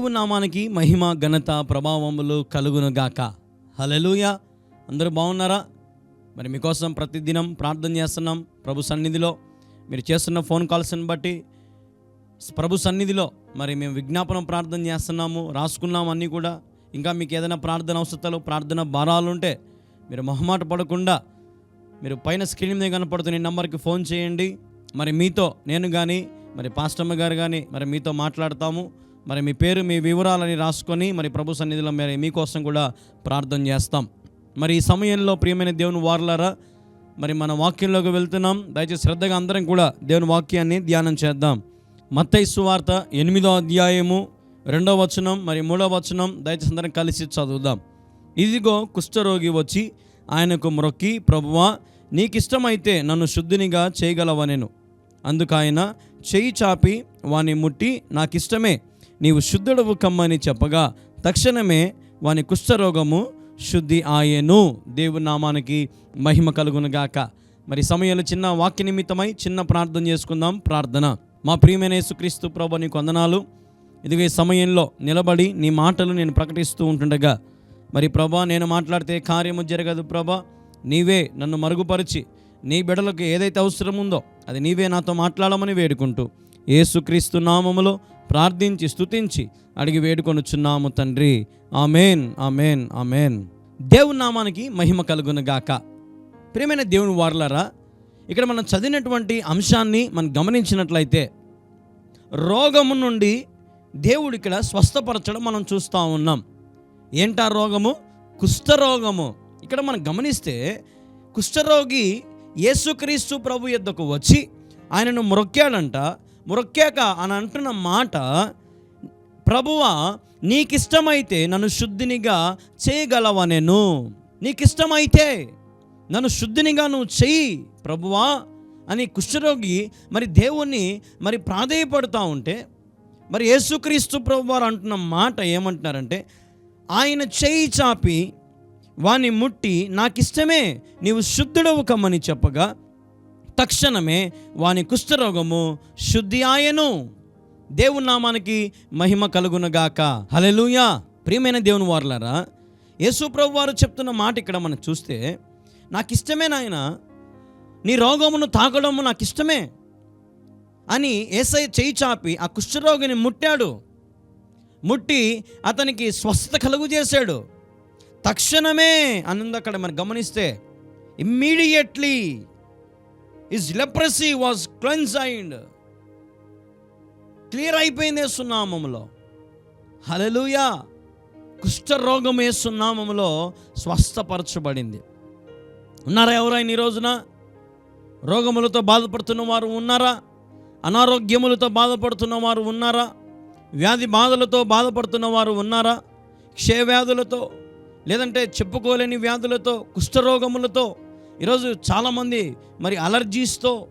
దేవుని నామానికి మహిమ ఘనత ప్రభావములు కలుగునుగాక. గాక అందరూ బాగున్నారా? మరి మీకోసం ప్రతిదినం ప్రార్థన చేస్తున్నాం ప్రభు సన్నిధిలో. మీరు చేస్తున్న ఫోన్ కాల్స్ని బట్టి ప్రభు సన్నిధిలో మరి మేము విజ్ఞాపనం ప్రార్థన చేస్తున్నాము రాసుకున్నాం అన్నీ కూడా. ఇంకా మీకు ఏదైనా ప్రార్థన అవసరాలు ప్రార్థన భారాలు ఉంటే మీరు మొహమాట పడకుండా మీరు పైన స్క్రీన్ మీద కనపడుతున్న నెంబర్కి ఫోన్ చేయండి. మరి మీతో నేను కానీ మరి పాస్టమ్మ గారు కానీ మరి మీతో మాట్లాడతాము. మరి మీ పేరు మీ వివరాలని రాసుకొని మరి ప్రభు సన్నిధిలో మరి మీకోసం కూడా ప్రార్థన చేస్తాం. మరి ఈ సమయంలో ప్రియమైన దేవుని వారలారా మరి మన వాక్యంలోకి వెళ్తున్నాం. దయచేసి శ్రద్ధగా అందరం కూడా దేవుని వాక్యాన్ని ధ్యానం చేద్దాం. మత్తయి సువార్త ఎనిమిదో అధ్యాయము రెండో వచనం మరి మూడో వచనం దయచేసి అందరం కలిసి చదువుదాం. ఇదిగో కుష్ఠరోగి వచ్చి ఆయనకు మ్రొక్కి ప్రభువా నీకిష్టమైతే నన్ను శుద్ధినిగా చేయగలవనెను అందుకు ఆయన చేయి చాపి వాని ముట్టి నాకిష్టమే నీవు శుద్ధుడవు కమ్మని చెప్పగా తక్షణమే వాని కుష్ఠరోగము శుద్ధి ఆయను. దేవుని నామానికి మహిమ కలుగునుగాక. మరి సమయంలో చిన్న వాక్య నిమిత్తమై చిన్న ప్రార్థన చేసుకుందాం. ప్రార్థన. మా ప్రియమైన యేసుక్రీస్తు ప్రభు నీకు వందనాలు. ఇదిగో ఈ సమయంలో నిలబడి నీ మాటలు నేను ప్రకటిస్తూ ఉంటుండగా. మరి ప్రభా నేను మాట్లాడితే కార్యము జరగదు ప్రభా. నీవే నన్ను మరుగుపరిచి నీ బిడలకు ఏదైతే అవసరం ఉందో అది నీవే నాతో మాట్లాడమని వేడుకుంటూ. ఏసుక్రీస్తు నామములో ప్రార్థించి స్తుతించి అడిగి వేడుకొనుచున్నాము తండ్రి. Amen amen amen. దేవుని నామానికి మహిమ కలుగునుగాక ప్రియమైన దేవుని వారలారా ఇక్కడ మనం చదివినటువంటి అంశాన్ని మనం గమనించినట్లయితే రోగము నుండి దేవుడు ఇక్కడ స్వస్థపరచడం మనం చూస్తూ ఉన్నాం. ఏంటా రోగము? కుష్ఠరోగము ఇక్కడ మనం గమనిస్తే కుష్ఠరోగి యేసుక్రీస్తు ప్రభు యొద్దకు వచ్చి ఆయనను మొరొక్కాడంట. మొరొక్కాక అని అంటున్న మాట ప్రభువా నీకిష్టమైతే నన్ను శుద్ధినిగా చేయగలవనెను. నీకిష్టమైతే నన్ను శుద్ధినిగా నువ్వు చెయ్యి ప్రభువా అని కుష్ఠరోగి మరి దేవుణ్ణి మరి ప్రాధేయపడుతూ ఉంటే మరి యేసుక్రీస్తు ప్రభు వారు అంటున్న మాట ఏమంటున్నారంటే ఆయన చేయి చాపి వాని ముట్టి నాకిష్టమే నీవు శుద్ధుడవు కమ్మని చెప్పగా తక్షణమే వాని కుష్ఠరోగము శుద్ధి ఆయను దేవుని నామానికి మహిమ కలుగునగాక. హలెలుయా ప్రియమైన దేవుని వారులారా యేసు ప్రభు వారు చెప్తున్న మాట ఇక్కడ మనం చూస్తే నాకు ఇష్టమే నాయన నీ రోగమును తాకడము నాకు ఇష్టమే అని ఏసై చేయి చాపి ఆ కుష్ఠరోగిని ముట్టాడు. ముట్టి అతనికి స్వస్థత కలుగు చేశాడు. తక్షణమే అన్నది అక్కడ మనం గమనిస్తే immediately is leprosy was cleansed clear అయిపోయింది సున్నామంలో హలలుయా కుష్ఠరోగం సున్నామంలో స్వస్థపరచబడింది. ఉన్నారా ఎవరైనా ఈ రోజున? రోగములతో బాధపడుతున్న వారు ఉన్నారా? అనారోగ్యములతో బాధపడుతున్న వారు ఉన్నారా? వ్యాధి బాధలతో బాధపడుతున్న వారు ఉన్నారా? క్షయవ్యాధులతో లేదంటే చెప్పుకోలేని వ్యాధులతో కుష్ఠరోగములతో ఈరోజు చాలామంది మరి అలర్జీస్తో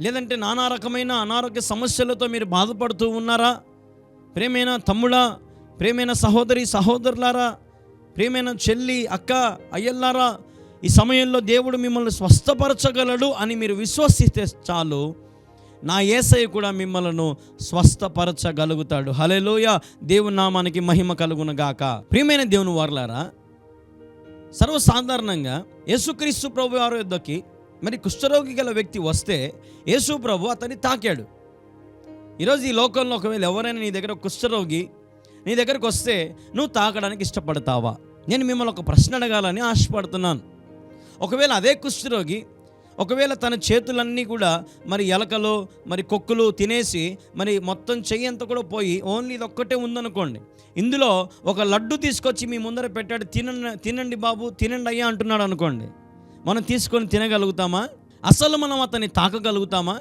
లేదంటే నానా రకమైన అనారోగ్య సమస్యలతో మీరు బాధపడుతూ ఉన్నారా? ప్రేమైన తమ్ముడా ప్రేమైన సహోదరి సహోదరులారా ప్రేమైన చెల్లి అక్క అయ్యల్లారా ఈ సమయంలో దేవుడు మిమ్మల్ని స్వస్థపరచగలడు అని మీరు విశ్వసిస్తే చాలు. నా ఏసయ్య కూడా మిమ్మల్ని స్వస్థపరచగలుగుతాడు. హలేలోయ దేవుని నామానికి మహిమ కలుగునగాక. ప్రియమైన దేవుని వారలారా సర్వసాధారణంగా యేసుక్రీస్తు ప్రభు వారి యొద్దకి మరి కుష్ఠరోగి గల వ్యక్తి వస్తే యేసు ప్రభు అతన్ని తాకాడు. ఈరోజు ఈ లోకంలో ఒకవేళ ఎవరైనా నీ దగ్గర కుష్ఠరోగి నీ దగ్గరకు వస్తే నువ్వు తాకడానికి ఇష్టపడతావా? నేను మిమ్మల్ని ఒక ప్రశ్న అడగాలని ఆశపడుతున్నాను. ఒకవేళ అదే కుష్ఠరోగి ఒకవేళ తన చేతులన్నీ కూడా మరి ఎలకలు మరి కొక్కులు తినేసి మరి మొత్తం చెయ్యి అంతా కూడా పోయి ఓన్లీ ఇది ఒక్కటే ఉందనుకోండి. ఇందులో ఒక లడ్డు తీసుకొచ్చి మీ ముందర పెట్టాడు తినండి తినండి బాబు తినండి అయ్యా అంటున్నాడు అనుకోండి. మనం తీసుకొని తినగలుగుతామా? అసలు మనం అతన్ని తాకగలుగుతామా?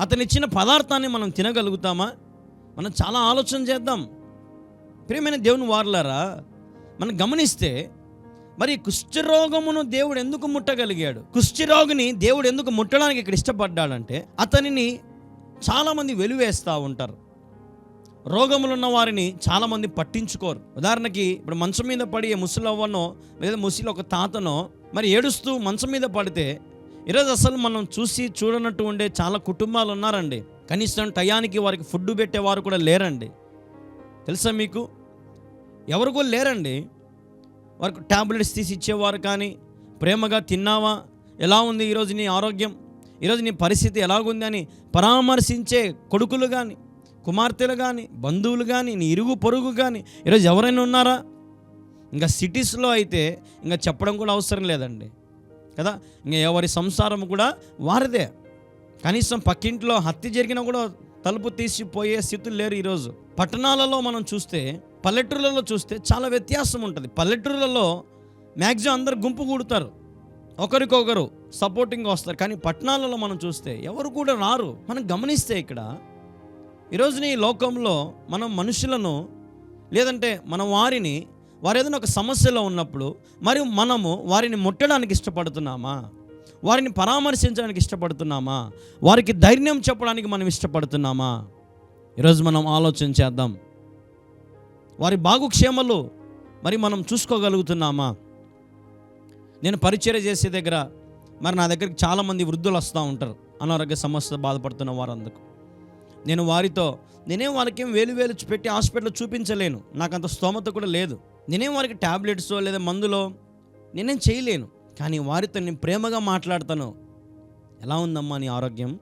అతని ఇచ్చిన పదార్థాన్ని మనం తినగలుగుతామా? మనం చాలా ఆలోచన చేద్దాం. ప్రియమైన దేవుని వారులారా మనం గమనిస్తే మరి కుష్ఠరోగమును దేవుడు ఎందుకు ముట్టగలిగాడు? కుష్ఠరోగిని దేవుడు ఎందుకు ముట్టడానికి ఇక్కడ ఇష్టపడ్డాడంటే అతనిని చాలామంది వెలువేస్తూ ఉంటారు. రోగములున్న వారిని చాలామంది పట్టించుకోరు. ఉదాహరణకి ఇప్పుడు మంచం మీద పడి ముసలవ్వనో లేదా ముసలి ఒక తాతనో మరి ఏడుస్తూ మంచం మీద పడితే ఈరోజు అసలు మనం చూసి చూడనట్టు ఉండే చాలా కుటుంబాలు ఉన్నారండి. కనీసం టయానికి వారికి ఫుడ్ పెట్టేవారు కూడా లేరండి. తెలుసా మీకు? ఎవరు కూడా లేరండి. వారికి ట్యాబ్లెట్స్ తీసి ఇచ్చేవారు కానీ ప్రేమగా తిన్నావా? ఎలా ఉంది ఈరోజు నీ ఆరోగ్యం? ఈరోజు నీ పరిస్థితి ఎలాగుంది అని పరామర్శించే కొడుకులు కానీ కుమార్తెలు కానీ బంధువులు కానీ నీ ఇరుగు పొరుగు కానీ ఈరోజు ఎవరైనా ఉన్నారా? ఇంకా సిటీస్లో అయితే ఇంకా చెప్పడం కూడా అవసరం లేదండి. కదా? ఇంకా ఎవరి సంసారం కూడా వారిదే. కనీసం పక్కింట్లో హత్య జరిగినా కూడా తలుపు తీసిపోయే స్థితులు లేరు ఈరోజు. పట్టణాలలో మనం చూస్తే పల్లెటూర్లలో చూస్తే చాలా వ్యత్యాసం ఉంటుంది. పల్లెటూర్లలో మ్యాక్సిమం అందరు గుంపు కూడతారు. ఒకరికొకరు సపోర్టింగ్గా వస్తారు. కానీ పట్టణాలలో మనం చూస్తే ఎవరు కూడా రారు. మనం గమనిస్తే ఇక్కడ ఈరోజు ఈ లోకంలో మనం మనుషులను లేదంటే మన వారిని వారు ఏదైనా ఒక సమస్యలో ఉన్నప్పుడు మరియు మనము వారిని ముట్టడానికి ఇష్టపడుతున్నామా? వారిని పరామర్శించడానికి ఇష్టపడుతున్నామా? వారికి ధైర్యం చెప్పడానికి మనం ఇష్టపడుతున్నామా? ఈరోజు మనం ఆలోచన చేద్దాం. వారి బాగుక్షేమలు మరి మనం చూసుకోగలుగుతున్నామా? నేను పరిచయం చేసే దగ్గర మరి నా దగ్గరికి చాలామంది వృద్ధులు వస్తూ ఉంటారు. అనారోగ్య సమస్య బాధపడుతున్న వారందుకు నేను వారితో నేనేం వాళ్ళకేం వేలు వేలు పెట్టి హాస్పిటల్ చూపించలేను. నాకు అంత స్తోమత కూడా లేదు. నేనేం వారికి ట్యాబ్లెట్స్ లేదా మందులో నేనేం చేయలేను. కానీ వారితో నేను ప్రేమగా మాట్లాడతాను. ఎలా ఉందమ్మా నీ ఆరోగ్యం?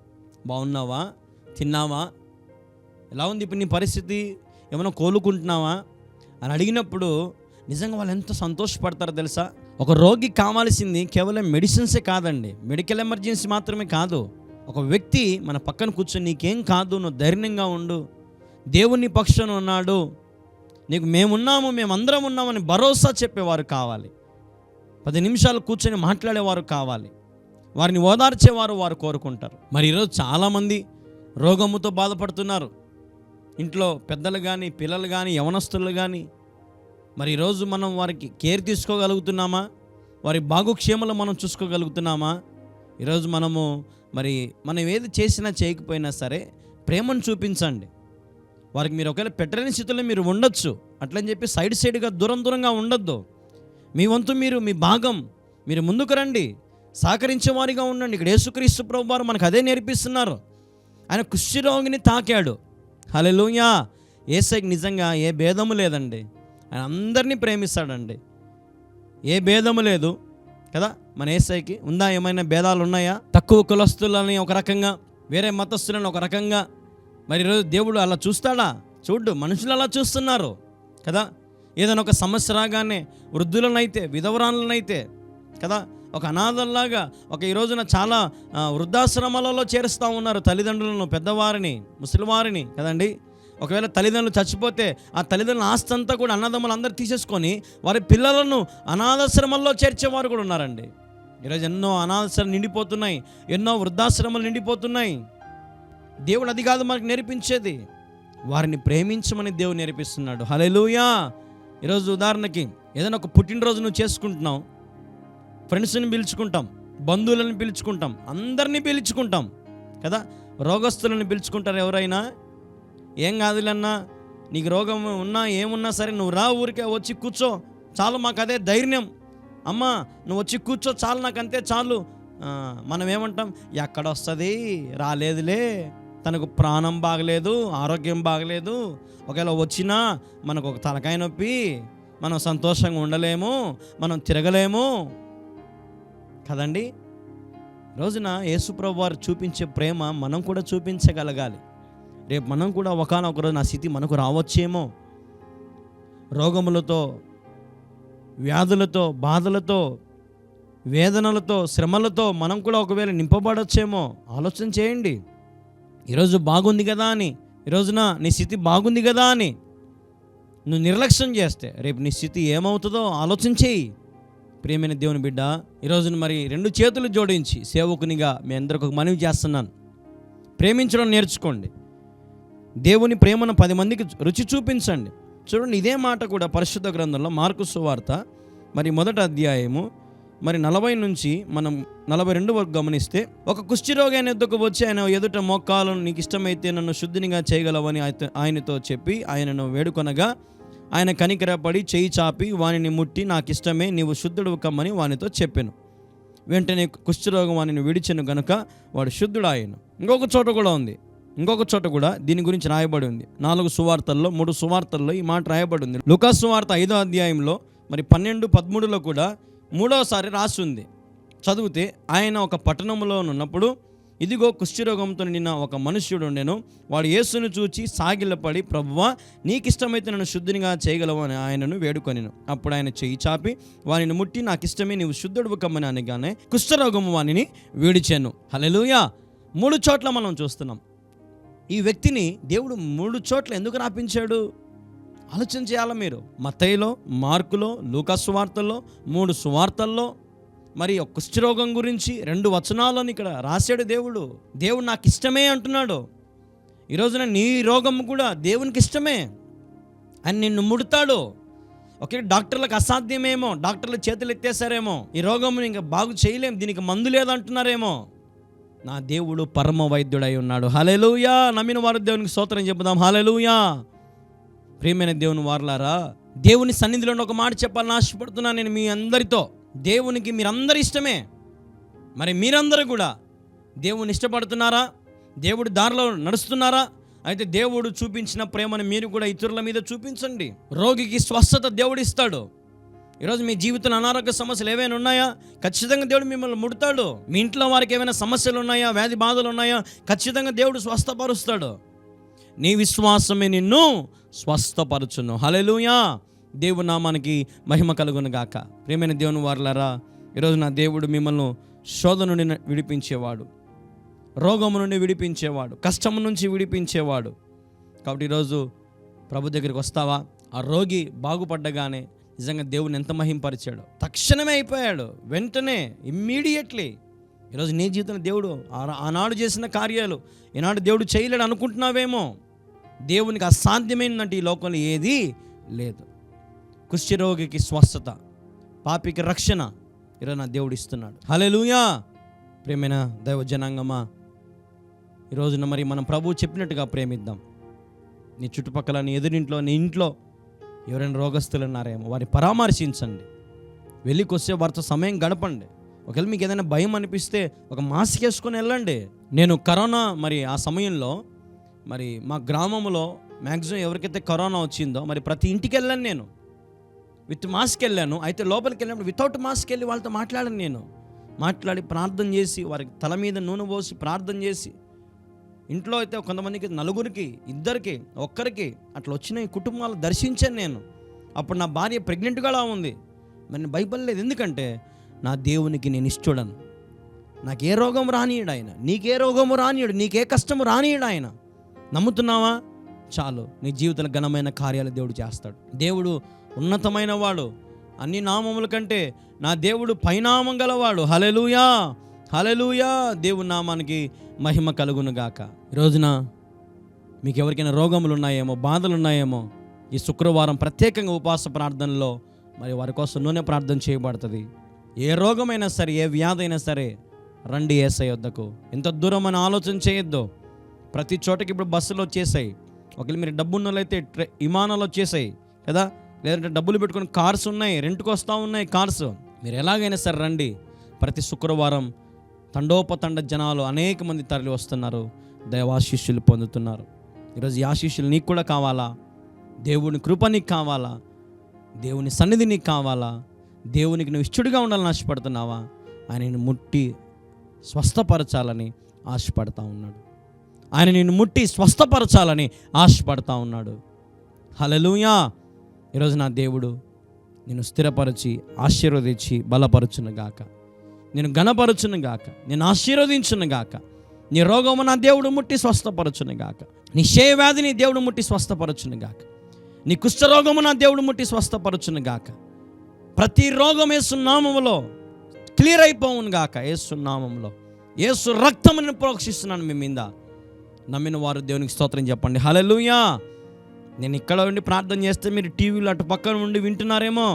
బాగున్నావా? తిన్నావా? ఎలా ఉంది ఇప్పుడు నీ పరిస్థితి? ఏమైనా కోలుకుంటున్నావా? అని అడిగినప్పుడు నిజంగా వాళ్ళు ఎంత సంతోషపడతారో తెలుసా? ఒక రోగి కావాల్సింది కేవలం మెడిసిన్సే కాదండి. మెడికల్ ఎమర్జెన్సీ మాత్రమే కాదు. ఒక వ్యక్తి మన పక్కన కూర్చొని నీకేం కాదు నువ్వు ధైర్యంగా ఉండు. దేవుని పక్షాన ఉన్నాడు. నీకు మేమున్నాము మేమందరం ఉన్నామని భరోసా చెప్పేవారు కావాలి. పది నిమిషాలు కూర్చొని మాట్లాడేవారు కావాలి. వారిని ఓదార్చేవారు వారు కోరుకుంటారు. మరి ఈరోజు చాలామంది రోగముతో బాధపడుతున్నారు. ఇంట్లో పెద్దలు కానీ పిల్లలు కానీ యవనస్తులు కానీ మరి ఈరోజు మనం వారికి కేర్ తీసుకోగలుగుతున్నామా? వారి బాగుక్షేమలు మనం చూసుకోగలుగుతున్నామా? ఈరోజు మనము మరి మనం ఏది చేసినా చేయకపోయినా సరే ప్రేమను చూపించండి. వారికి మీరు ఒకవేళ పెట్టలేని స్థితిలో మీరు ఉండొచ్చు. అట్లని చెప్పి సైడ్ సైడ్గా దూరం దూరంగా ఉండొద్దు. మీ వంతు మీరు మీ భాగం మీరు ముందుకు రండి. సహకరించే వారిగా ఉండండి. ఇక్కడ యేసుక్రీస్తు ప్రభు వారు మనకు అదే నేర్పిస్తున్నారు. ఆయన కుష్ఠరోగిని తాకాడు. హలెలుయా ఏసైకి నిజంగా ఏ భేదము లేదండి. ఆయన అందరినీ ప్రేమిస్తాడండి. ఏ భేదము లేదు కదా? మన ఏసైకి ఉందా? ఏమైనా భేదాలు ఉన్నాయా? తక్కువ కులస్తులని ఒక రకంగా వేరే మతస్థులని ఒక రకంగా. మరి ఈరోజు దేవుడు అలా చూస్తాడా? చూడ్డు మనుషులు అలా చూస్తున్నారు కదా? ఏదైనా ఒక సమస్య రాగానే వృద్ధులనైతే విధవరాలనైతే కదా? ఒక అనాథల్లాగా ఒక ఈ రోజున చాలా వృద్ధాశ్రమాలలో చేరుస్తూ ఉన్నారు తల్లిదండ్రులను పెద్దవారిని ముసలివారిని కదండి. ఒకవేళ తల్లిదండ్రులు చచ్చిపోతే ఆ తల్లిదండ్రుల ఆస్తి అంతా కూడా అన్నదమ్ములు అందరూ తీసేసుకొని వారి పిల్లలను అనాథాశ్రమంలో చేర్చేవారు కూడా ఉన్నారండి. ఈరోజు ఎన్నో అనాథాశ్రమాలు నిండిపోతున్నాయి ఎన్నో వృద్ధాశ్రమాలు నిండిపోతున్నాయి. దేవుడు అది కాదు మనకు నేర్పించేది. వారిని ప్రేమించమని దేవుడు నేర్పిస్తున్నాడు. హలెలూయా ఈరోజు ఉదాహరణకి ఏదైనా ఒక పుట్టినరోజు నువ్వు చేసుకుంటున్నావు. ఫ్రెండ్స్ని పిలుచుకుంటాం బంధువులను పిలుచుకుంటాం అందరినీ పిలుచుకుంటాం కదా? రోగస్తులను పిలుచుకుంటారు ఎవరైనా? ఏం కాదులన్నా నీకు రోగం ఉన్నా ఏమున్నా సరే నువ్వు రా ఊరికే వచ్చి కూర్చో చాలు మాకు అదే ధైర్యం. అమ్మా నువ్వు వచ్చి కూర్చో చాలు నాకు అంతే చాలు మనం ఏమంటాం? ఎక్కడ వస్తుంది రాలేదులే. తనకు ప్రాణం బాగలేదు ఆరోగ్యం బాగలేదు. ఒకవేళ వచ్చినా మనకు ఒక తలకాయ నొప్పి మనం సంతోషంగా ఉండలేము మనం తిరగలేము. కదండి? రోజున యేసుప్రభు వారు చూపించే ప్రేమ మనం కూడా చూపించగలగాలి. రేపు మనం కూడా ఒకనొక రోజు నా స్థితి మనకు రావచ్చేమో? రోగములతో వ్యాధులతో బాధలతో వేదనలతో శ్రమలతో మనం కూడా ఒకవేళ నింపబడొచ్చేమో? ఆలోచన చేయండి. ఈరోజు బాగుంది కదా అని ఈరోజున నీ స్థితి బాగుంది కదా అని నువ్వు నిర్లక్ష్యం చేస్తే రేపు నీ స్థితి ఏమవుతుందో ఆలోచన చేయి. ప్రియమైన దేవుని బిడ్డ ఈరోజు మరి రెండు చేతులు జోడించి సేవకునిగా మీ అందరికి ఒక మనవి చేస్తున్నాను. ప్రేమించడం నేర్చుకోండి. దేవుని ప్రేమను పది మందికి రుచి చూపించండి. చూడండి ఇదే మాట కూడా పరిశుద్ధ గ్రంథంలో మార్కు సువార్త మరి మొదట అధ్యాయము మరి నలభై నుంచి మనం నలభై రెండు వరకు గమనిస్తే ఒక కుష్ఠిరోగి ఆయన ఎద్దుకు వచ్చి ఆయన ఎదుట మొక్కాలను నీకు ఇష్టమైతే నన్ను శుద్ధినిగా చేయగలవని ఆయనతో చెప్పి ఆయనను వేడుకొనగా ఆయన కనికరపడి చేయి చాపి వానిని ముట్టి నాకు ఇష్టమే నీవు శుద్ధుడు కమ్మని వానితో చెప్పాను. వెంటనే కుష్ఠరోగం వానిని విడిచను గనుక వాడు శుద్ధుడాయను. ఇంకొక చోట కూడా ఉంది. ఇంకొక చోట కూడా దీని గురించి రాయబడి ఉంది. నాలుగు సువార్తల్లో మూడు సువార్తల్లో ఈ మాట రాయబడి ఉంది. లుకా సువార్త ఐదో అధ్యాయంలో మరి పన్నెండు పదమూడులో కూడా మూడవసారి రాసి ఉంది. చదివితే ఆయన ఒక పట్టణంలో ఉన్నప్పుడు ఇదిగో కుష్ఠరోగంతో నిన్న ఒక మనుష్యుడు ఉండెను. వాడు యేసును చూచి సాగిలపడి ప్రభువా నీకిష్టమైతే నన్ను శుద్ధినిగా చేయగలవు అని ఆయనను వేడుకొనిను. అప్పుడు ఆయన చేయి చాపి వానిని ముట్టి నాకు ఇష్టమే నీవు శుద్ధుడు కమ్మని అనగానే కుష్ఠరోగము వానిని వీడిచాను. హలెలుయా మూడు చోట్ల మనం చూస్తున్నాం. ఈ వ్యక్తిని దేవుడు మూడు చోట్ల ఎందుకు రాపించాడు? ఆలోచన చేయాలి మీరు? మత్తయిలో మార్కులో లూకా సువార్తల్లో మూడు సువార్తల్లో మరి ఒక కుష్ఠరోగం గురించి రెండు వచనాలను ఇక్కడ రాశాడు దేవుడు. దేవుడు నాకు ఇష్టమే అంటున్నాడు. ఈ రోజున నీ రోగం కూడా దేవునికి ఇష్టమే. అని నిన్ను ముడతాడు. ఓకే డాక్టర్లకు అసాధ్యమేమో డాక్టర్లు చేతులు ఎత్తేసారేమో ఈ రోగం ఇంకా బాగు చేయలేం దీనికి మందు లేదంటున్నారేమో. నా దేవుడు పరమ వైద్యుడై ఉన్నాడు. హలెలుయా నమ్మిన వారు దేవునికి స్తోత్రం చెబుదాం హలెలుయా ప్రియమైన దేవుని వారలారా దేవుని సన్నిధిలో ఒక మాట చెప్పాలని ఆశపడుతున్నాను నేను మీ అందరితో. దేవునికి మీరందరూ ఇష్టమే. మరి మీరందరూ కూడా దేవుని ఇష్టపడుతున్నారా? దేవుడు దారిలో నడుస్తున్నారా? అయితే దేవుడు చూపించిన ప్రేమను మీరు కూడా ఇతరుల మీద చూపించండి. రోగికి స్వస్థత దేవుడు ఇస్తాడు ఈరోజు మీ జీవితంలో అనారోగ్య సమస్యలు ఏవైనా ఉన్నాయా? ఖచ్చితంగా దేవుడు మిమ్మల్ని ముడతాడు. మీ ఇంట్లో వారికి ఏమైనా సమస్యలు ఉన్నాయా? వ్యాధి బాధలు ఉన్నాయా? ఖచ్చితంగా దేవుడు స్వస్థపరుస్తాడు. నీ విశ్వాసమే నిన్ను స్వస్థపరచును. హలెలుయా దేవుని నామానికి మహిమ కలుగును గాక. ప్రియమైన దేవుని వారులరా ఈరోజు నా దేవుడు మిమ్మల్ని శోధన నుండి విడిపించేవాడు. రోగము నుండి విడిపించేవాడు. కష్టము నుంచి విడిపించేవాడు. కాబట్టి ఈరోజు ప్రభు దగ్గరికి వస్తావా? ఆ రోగి బాగుపడ్డగానే నిజంగా దేవుని ఎంత మహింపరిచాడు. తక్షణమే అయిపోయాడు. వెంటనే ఇమ్మీడియట్లీ ఈరోజు నీ జీవితంలో దేవుడు ఆ- ఆనాడు చేసిన కార్యాలు ఈనాడు దేవుడు చేయలేడు అనుకుంటున్నావేమో? దేవునికి అసాధ్యమైనట్టు ఈ లోకంలో ఏది లేదు. కుష్ఠరోగికి స్వస్థత పాపికి రక్షణ ఈరోజు నా దేవుడు ఇస్తున్నాడు. హల్లెలూయా. ప్రేమైన దైవ జనాంగమా ఈ రోజున మరి మనం ప్రభువు చెప్పినట్టుగా ప్రేమిద్దాం. నీ చుట్టుపక్కల నీ ఎదురింట్లో నీ ఇంట్లో ఎవరైనా రోగస్తులు ఉన్నారేమో వారిని పరామర్శించండి. వెళ్ళికొస్తే వారితో సమయం గడపండి. ఒకవేళ మీకు ఏదైనా భయం అనిపిస్తే ఒక మాస్క్ వేసుకొని వెళ్ళండి. నేను కరోనా మరి ఆ సమయంలో మరి మా గ్రామంలో మ్యాక్సిమం ఎవరికైతే కరోనా వచ్చిందో మరి ప్రతి ఇంటికి వెళ్ళాను నేను. విత్ మాస్క్ వెళ్ళాను. అయితే లోపలికి వెళ్ళినప్పుడు వితౌట్ మాస్క్ వెళ్ళి వాళ్ళతో మాట్లాడాను నేను. మాట్లాడి ప్రార్థన చేసి వారికి తల మీద నూనె పోసి ప్రార్థన చేసి ఇంట్లో అయితే కొంతమందికి నలుగురికి ఇద్దరికి ఒక్కరికి అట్లా వచ్చిన కుటుంబాలు దర్శించాను నేను. అప్పుడు నా భార్య ప్రెగ్నెంట్గా ఉంది. మరి నేను భయపడలేదు. ఎందుకంటే నా దేవునికి నేను ఇష్టడను. నాకే రోగం రానియడు ఆయన. నీకే రోగము రానియడు నీకే కష్టము రానియడు ఆయన. నమ్ముతున్నావా? చాలు. నీ జీవితంలో ఘనమైన కార్యాలు దేవుడు చేస్తాడు. దేవుడు ఉన్నతమైన వాడు. అన్ని నామముల కంటే నా దేవుడు పైనామం గలవాడు. హలెలుయా హలెలుయా దేవుని నామానికి మహిమ కలుగును గాక ఈ రోజున మీకు ఎవరికైనా రోగములు ఉన్నాయేమో బాధలు ఉన్నాయేమో ఈ శుక్రవారం ప్రత్యేకంగా ఉపవాస ప్రార్థనలో మరి వారి కోసం నూనె ప్రార్థన చేయబడుతుంది. ఏ రోగమైనా సరే ఏ వ్యాధి అయినా సరే రండి ఏసై వద్దకు. ఎంత దూరం అని ఆలోచన చేయొద్దు. ప్రతి చోటకి ఇప్పుడు బస్సులు వచ్చేసాయి. ఒకవేళ మీరు డబ్బున్నోళ్ళైతే ట్రే విమానాలు వచ్చేసాయి. కదా? లేదంటే డబ్బులు పెట్టుకుని కార్స్ ఉన్నాయి రెంట్కి వస్తూ ఉన్నాయి కార్స్. మీరు ఎలాగైనా సరే రండి. ప్రతి శుక్రవారం తండోపతండ జనాలు అనేక మంది తరలి వస్తున్నారు. దైవాశిష్యులు పొందుతున్నారు. ఈరోజు ఈ ఆశీస్సులు నీకు కూడా కావాలా? దేవుని కృప నీకు కావాలా? దేవుని సన్నిధి నీకు కావాలా? దేవునికి నువ్వు ఇష్టడుగా ఉండాలని ఆశపడుతున్నావా? ఆయన నిన్ను ముట్టి స్వస్థపరచాలని ఆశపడతా ఉన్నాడు. ఆయన నిన్ను ముట్టి స్వస్థపరచాలని ఆశపడతా ఉన్నాడు. హలలుయా ఈరోజు నా దేవుడు నేను స్థిరపరిచి ఆశీర్వదించి బలపరచును గాక. నేను గణపరచును గాక. నేను ఆశీర్వదించును గాక. నీ రోగము నా దేవుడు ముట్టి స్వస్థపరచును గాక. నీ క్షయ వ్యాధిని దేవుడు ముట్టి స్వస్థపరచును గాక. నీ కుష్ఠరోగము నా దేవుడు ముట్టి స్వస్థపరచును గాక. ప్రతి రోగం ఏసునామములో క్లియర్ అయిపోవును గాక ఏసునామంలో ఏసు రక్తమును ప్రోక్షిస్తున్నాను మీ మీద. నమ్మిన వారు దేవునికి స్తోత్రం చెప్పండి. హలో నేను ఇక్కడ ఉండి ప్రార్థన చేస్తే మీరు టీవీలో అటు పక్కన ఉండి వింటున్నారేమో?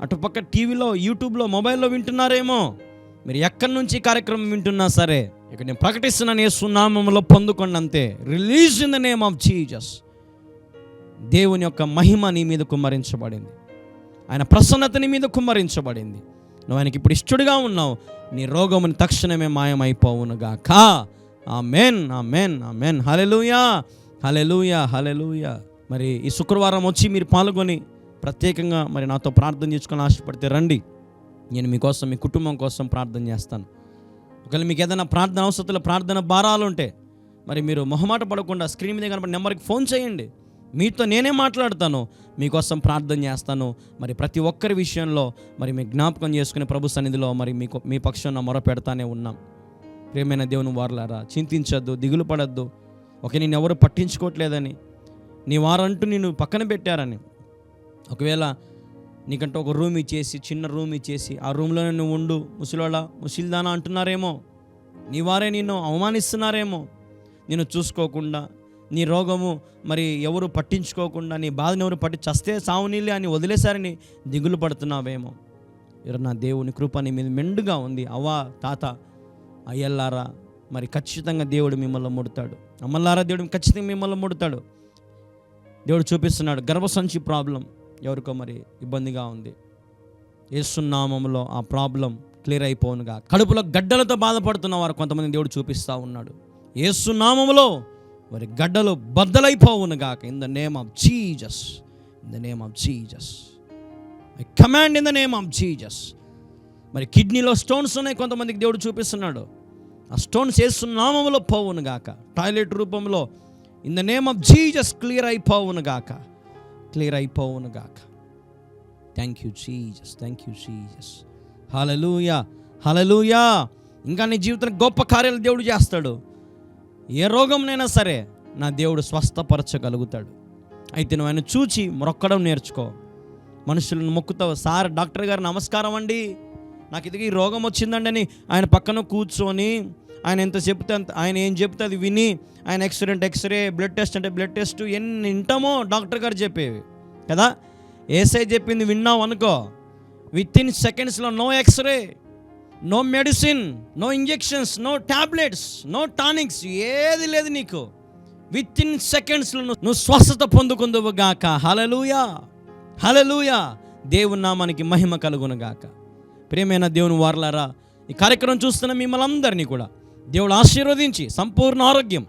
అటుపక్క టీవీలో యూట్యూబ్లో మొబైల్లో వింటున్నారేమో? మీరు ఎక్కడి నుంచి కార్యక్రమం వింటున్నా సరే ఇక నేను ప్రకటిస్తున్నాను ఏ సునామంలో పొందుకోండి అంతే release in the name of Jesus దేవుని యొక్క మహిమ నీ మీద కుమ్మరించబడింది. ఆయన ప్రసన్నత నీ మీద కుమ్మరించబడింది. నువ్వు ఆయనకి ఇప్పుడు ఇష్టడుగా ఉన్నావు. నీ రోగముని తక్షణమే మాయమైపోవునుగాక. మెన్ amen hallelujah hallelujah hallelujah మరి ఈ శుక్రవారం వచ్చి మీరు పాల్గొని ప్రత్యేకంగా మరి నాతో ప్రార్థన చేసుకొని ఆశపడితే రండి. నేను మీకోసం మీ కుటుంబం కోసం ప్రార్థన చేస్తాను. ఒకవేళ మీకు ఏదైనా ప్రార్థన అవసరతలు ప్రార్థన భారాలు ఉంటే మరి మీరు మొహమాట పడకుండా స్క్రీన్ మీద కనబడి నెంబర్కి ఫోన్ చేయండి. మీతో నేనే మాట్లాడతాను. మీకోసం ప్రార్థన చేస్తాను. మరి ప్రతి ఒక్కరి విషయంలో మరి మీ జ్ఞాపకం చేసుకునే ప్రభు సన్నిధిలో మరి మీకు మీ పక్షాన మొర పెడతానే ఉన్నాం. ప్రేమైన దేవుని వారలారా చింతించొద్దు దిగులు పడద్దు ఒక నేను ఎవరు పట్టించుకోవట్లేదని. నీ వారంటూ నేను పక్కన పెట్టారని. ఒకవేళ నీకంటే ఒక రూమ్ ఇచ్చేసి చిన్న రూమ్ ఇచ్చేసి ఆ రూమ్లోనే నువ్వు ఉండు ముసలివాళ్ళ ముసిల్దానా అంటున్నారేమో. నీ వారే నిన్ను అవమానిస్తున్నారేమో. నిన్ను చూసుకోకుండా నీ రోగము మరి ఎవరు పట్టించుకోకుండా నీ బాధను ఎవరు పట్టి చస్తే సావునీలే అని వదిలేసారని దిగులు పడుతున్నావేమో. ఇరు నా దేవుని కృప నీ మీద మెండుగా ఉంది. అవ్వా తాత అయ్యల్లారా మరి ఖచ్చితంగా దేవుడు మిమ్మల్ని ముడతాడు. అమ్మల్లారా దేవుడు ఖచ్చితంగా మిమ్మల్ని ముడతాడు. దేవుడు చూపిస్తున్నాడు గర్భసంచి ప్రాబ్లం ఎవరికో మరి ఇబ్బందిగా ఉంది. ఏసునామంలో ఆ ప్రాబ్లం క్లియర్ అయిపోనుగా. కడుపులో గడ్డలతో బాధపడుతున్న వారు కొంతమంది దేవుడు చూపిస్తూ ఉన్నాడు. ఏసునామంలో వారి గడ్డలు బద్దలైపోవునుగాక in the name of Jesus in the name of Jesus I command in the name of Jesus మరి కిడ్నీలో స్టోన్స్ ఉన్నాయి కొంతమందికి దేవుడు చూపిస్తున్నాడు. ఆ స్టోన్స్ వేస్తున్నామములో పోవును గాక. టాయిలెట్ రూపంలో in the name of Jesus clear అయిపోవును గాక. క్లియర్ అయిపోవును గాక. Thank you Jesus thank you Jesus hallelujah hallelujah ఇంకా నీ జీవితంలో గొప్ప కార్యాలు దేవుడు చేస్తాడు. ఏ రోగంనైనా సరే నా దేవుడు స్వస్థపరచగలుగుతాడు. అయితే నువ్వు ఆయన చూచి మొక్కడం నేర్చుకో. మనుషులను మొక్కుతావు. సార్ డాక్టర్ గారు నమస్కారం అండి. నాకు ఇది ఈ రోగం వచ్చిందండి అని ఆయన పక్కన కూర్చొని ఆయన ఎంత చెప్తే అంత ఆయన ఏం చెప్తే అది విని ఆయన ఎక్స్రే అంటే ఎక్స్రే బ్లడ్ టెస్ట్ అంటే బ్లడ్ టెస్ట్ ఎన్ని వింటామో డాక్టర్ గారు చెప్పేవి. కదా? ఏసై చెప్పింది విన్నావు అనుకో. విత్ ఇన్ సెకండ్స్లో no x ray no medicine no injections no tablets no tonics ఏది లేదు నీకు. విత్ ఇన్ సెకండ్స్లో నువ్వు స్వస్థత పొందుకుందువుగాక హలలుయా హలలుయా దేవుని నామానికి మహిమ కలుగునుగాక గాక. ప్రేమైన దేవుని వారలారా ఈ కార్యక్రమం చూస్తున్న మిమ్మల్ని అందరినీ కూడా దేవుడు ఆశీర్వదించి సంపూర్ణ ఆరోగ్యం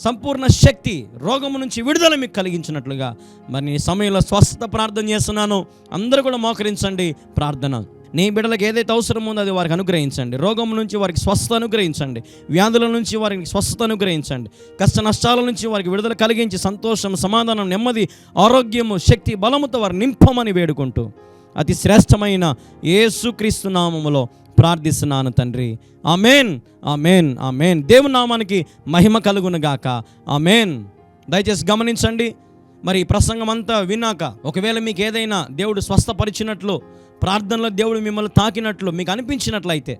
సంపూర్ణ శక్తి రోగము నుంచి విడుదల మీకు కలిగించినట్లుగా మరి ఈ సమయంలో స్వస్థత ప్రార్థన చేస్తున్నాను. అందరూ కూడా మోకరించండి ప్రార్థన. నీ బిడ్డలకు ఏదైతే అవసరం ఉందో అది వారికి అనుగ్రహించండి. రోగం నుంచి వారికి స్వస్థత అనుగ్రహించండి. వ్యాధుల నుంచి వారికి స్వస్థత అనుగ్రహించండి. కష్ట నష్టాల నుంచి వారికి విడుదల కలిగించి సంతోషం సమాధానం నెమ్మది ఆరోగ్యము శక్తి బలముతో వారు నింపమని వేడుకుంటూ అతి శ్రేష్టమైన యేసుక్రీస్తు నామములో ప్రార్థిస్తున్నాను తండ్రి. Amen amen amen. దేవుని నామానికి మహిమ కలుగునుగాక ఆ ఆమెన్. దయచేసి గమనించండి. మరి ఈ ప్రసంగం అంతా విన్నాక ఒకవేళ మీకు ఏదైనా దేవుడు స్వస్థపరిచినట్లు ప్రార్థనలో దేవుడు మిమ్మల్ని తాకినట్లు మీకు అనిపించినట్లయితే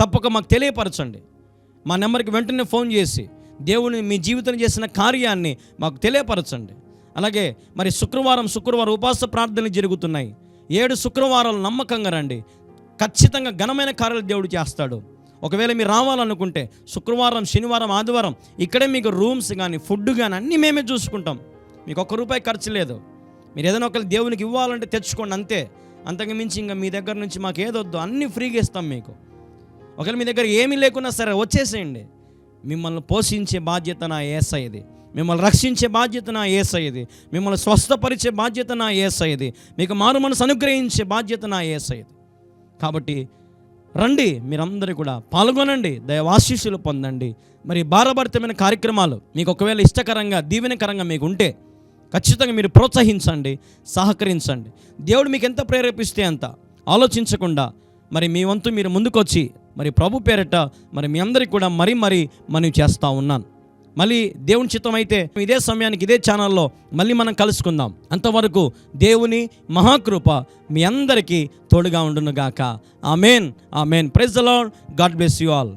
తప్పక మాకు తెలియపరచండి. మా నెంబర్కి వెంటనే ఫోన్ చేసి దేవుని మీ జీవితం చేసిన కార్యాన్ని మాకు తెలియపరచండి. అలాగే మరి శుక్రవారం శుక్రవారం ఉపవాస ప్రార్థనలు జరుగుతున్నాయి. ఏడు శుక్రవారాలు నమ్మకంగా రండి. ఖచ్చితంగా ఘనమైన కార్యాలు దేవుడు చేస్తాడు. ఒకవేళ మీరు రావాలనుకుంటే శుక్రవారం శనివారం ఆదివారం ఇక్కడే మీకు రూమ్స్ కానీ ఫుడ్ కానీ అన్నీ మేమే చూసుకుంటాం. మీకు ఒక్క రూపాయి ఖర్చు లేదు. మీరు ఏదైనా ఒకరు దేవునికి ఇవ్వాలంటే తెచ్చుకోండి అంతే. అంతకు మించి ఇంకా మీ దగ్గర నుంచి మాకు ఏదొద్దు అన్నీ ఫ్రీగా ఇస్తాం మీకు. ఒకవేళ మీ దగ్గర ఏమీ లేకున్నా సరే వచ్చేసేయండి. మిమ్మల్ని పోషించే బాధ్యత నా ఏసయ్యది. మిమ్మల్ని రక్షించే బాధ్యత నా ఏసయ్యది. మిమ్మల్ని స్వస్థపరిచే బాధ్యత నా ఏసయ్యది. మీకు మారు మనసు అనుగ్రహించే బాధ్యత నా ఏసయ్యది. కాబట్టి రండి మీరందరూ కూడా పాల్గొనండి దయవాశీస్సులు పొందండి. మరి భారభరితమైన కార్యక్రమాలు మీకు ఒకవేళ ఇష్టకరంగా దీవెనకరంగా మీకు ఉంటే ఖచ్చితంగా మీరు ప్రోత్సహించండి సహకరించండి. దేవుడు మీకు ఎంత ప్రేరేపిస్తే అంత. ఆలోచించకుండా మరి మీ వంతు మీరు ముందుకొచ్చి మరి ప్రభు పేరట మరి మీ అందరికి కూడా మరీ మరీ మనవి చేస్తూ ఉన్నాను. మళ్ళీ దేవుని చిత్తం అయితే ఇదే సమయానికి ఇదే ఛానల్లో మళ్ళీ మనం కలుసుకుందాం. అంతవరకు దేవుని మహాకృప మీ అందరికీ తోడుగా ఉండునుగాక. Amen. Amen. Praise the Lord God bless you all